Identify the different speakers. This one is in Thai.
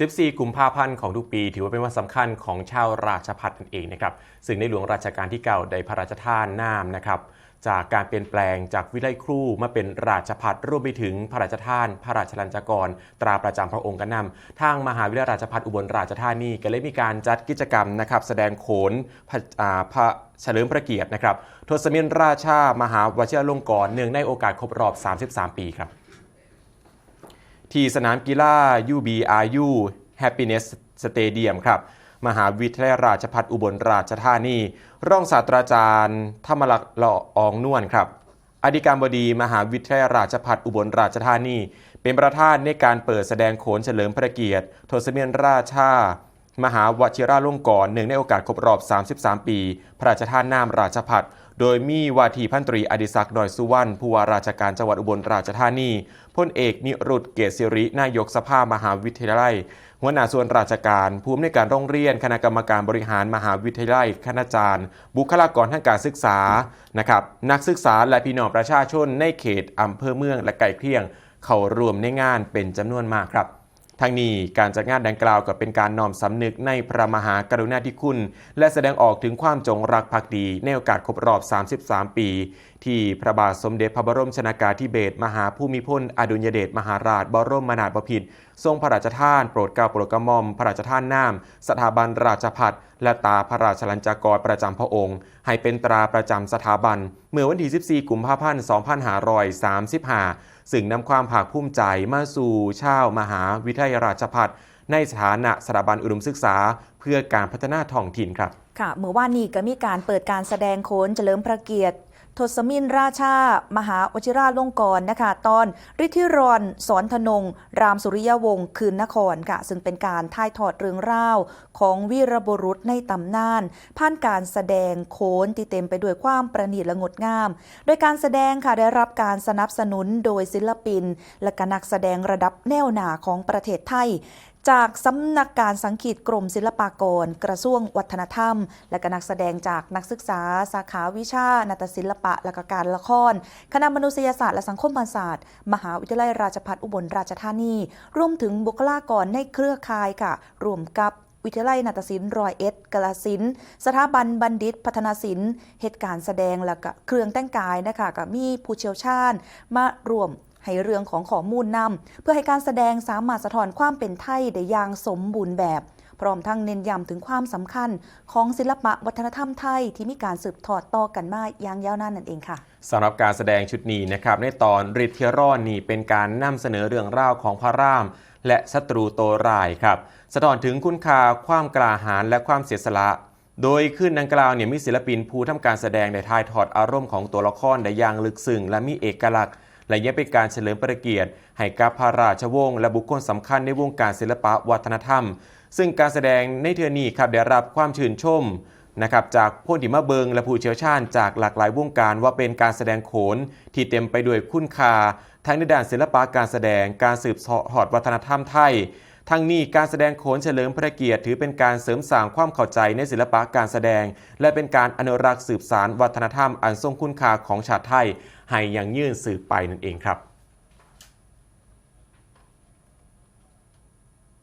Speaker 1: 14 กุมภาพันธ์ของทุกปี ถือว่าเป็นวันสำคัญของชาวราชพัฒนั่นเองนะครับ ซึ่งในหลวงรัชกาลที่9ได้พระราชทานนามนะครับ จากการเปลี่ยนแปลงจากวิไลครูมาเป็นราชพัฒรวมไปถึงพระราชทาน พระราชลัญจกร ตราประจำพระองค์กันนำทางมหาวิทยาลัยราชพัฒอุบลราชธานีก็เลยมีการจัดกิจกรรมนะครับ แสดงโขนพระพระเฉลิมพระเกียรตินะครับทศมินราชามหาวชิรลงกรเนื่องในโอกาสครบรอบ 33 ปีครับ ที่สนามกีฬา UBRU Happiness Stadium ครับ มหาวิทยาลัยราชภัฏอุบลราชธานี รองศาสตราจารย์ธรรมลักษ์ละอองนวลครับอธิการบดีมหาวิทยาลัยราชภัฏอุบลราชธานี เป็นประธานในการเปิดแสดงโขนเฉลิมพระเกียรติทศเมียนราชามหาวชิราลงกรณ์เนื่งในโอกาสครบรอบ 33 ปี พระราชทานนามราชพัฒ โดยมีวาทีพันตรีอดิศักดิ์ดอยสุวรรณผู้ว่าราชการจังหวัดอุบลราชธานีพลเอกนิรุตเกษสิรินายกสภามหาวิทยาลัย หัวหน้าส่วนราชการผู้อำนวยการโรงเรียน คณะกรรมการบริหารมหาวิทยาลัยคณาจารย์ บุคลากรทางการศึกษานะครับนักศึกษาและพี่น้องประชาชนในเขตอำเภอเมืองและไก่เคียง เข้ารวมในงานเป็นจำนวนมากครับ ทั้งนี้การจัดงานดังกล่าวก็เป็นการน้อมสำนึกในพระมหากรุณาธิคุณ และแสดงออกถึงความจงรักภักดี ในโอกาสครบรอบ 33 ปี ที่พระบาทสมเด็จพระบรมชนากาธิเบศรมหาภูมิพลอดุลยเดชมหาราช บรมนาถบพิตรทรงพระราชทาน โปรดเกล้าโปรดกระหม่อม พระราชทานนาม สถาบันราชพัฒและตาพระราชลัญจกรประจำพระองค์ ให้เป็นตราประจำสถาบัน เมื่อวันที่ 14 กุมภาพันธ์ 2535 ซึ่งนำความภาคภูมิใจมาสู่ชาวมหาวิทยาลัยราชภัฏในสถานะสถาบันอุดมศึกษา เพื่อการพัฒนาท้องถิ่นครับ
Speaker 2: ค่ะเมื่อวานนี้ก็มีการเปิดการแสดงโขนเฉลิมพระเกียรติ ทศมินราชา มหาวชิราลงกรณ์นะคะ ตอนฤทธิรอนสอนธนง รามสุริยวงศ์คืนนครค่ะ ซึ่งเป็นการถ่ายทอดเรื่องราวของวีรบุรุษในตำนาน ผ่านการแสดงโขนที่เต็มไปด้วยความประณีตและงดงาม โดยการแสดงค่ะได้รับการสนับสนุนโดยศิลปิน และก็นักแสดงระดับแนวหน้าของประเทศไทย จากสำนักการสังคีตกรมศิลปากร กระทรวงวัฒนธรรม และก็นักแสดงจากนักศึกษา สาขาวิชานาฏศิลปะ และก็การละคร คณะมนุษยศาสตร์และสังคมศาสตร์ มหาวิทยาลัยราชภัฏอุบลราชธานี รวมถึงบุคลากรในเครือข่ายค่ะ รวมกับวิทยาลัยนาฏศิลป์รอยเอ็ดกลาสินธุ์สถาบันบัณฑิตพัฒนาศิลป์เหตุการณ์แสดงและก็เครื่องแต่งกายนะคะก็มีผู้เชี่ยวชาญมารวม ให้เรื่องของข้อมูลนำเพื่อให้การแสดงสามารถสะท้อนความเป็นไทยได้อย่างสมบูรณ์แบบ พร้อมทั้งเน้นย้ำถึงความสำคัญของศิลปะวัฒนธรรมไทยที่มีการสืบทอดต่อกันมาอย่างยาวนานนั่นเองค่ะ
Speaker 1: สำหรับการแสดงชุดนี้นะครับในตอนริทเทรอนนี่เป็นการนำเสนอเรื่องราวของพระราม และศัตรูโตรายครับสะท้อนถึงคุณค่าความกล้าหาญและความเสียสละโดยขึ้นดังกล่าวเนี่ยมีศิลปินผู้ทำการแสดงได้ถ่ายทอดอารมณ์ของตัวละครได้อย่างลึกซึ้งและมีเอกลักษณ์ และยังเป็นการเฉลิมพระเกียรติให้กับพระราชวงศ์และบุคคลสำคัญในวงการศิลปะวัฒนธรรม ซึ่งการแสดงในเทือนี้ครับได้รับความชื่นชมนะครับจากผู้ที่มาเบิงและผู้เชี่ยวชาญจากหลากหลายวงการว่าเป็นการแสดงโขนที่เต็มไปด้วยคุณค่าทั้งในด้านศิลปะการแสดงการสืบทอดวัฒนธรรมไทย ทั้งนี้การแสดงโขนเฉลิมพระเกียรติถือเป็นการเสริมสร้างความเข้าใจในศิลปะการแสดง และเป็นการอนุรักษ์สืบสารวัฒนธรรมอันทรงคุณค่าของชาติไทย ให้ยังยืนสืบไปนั่นเองครับ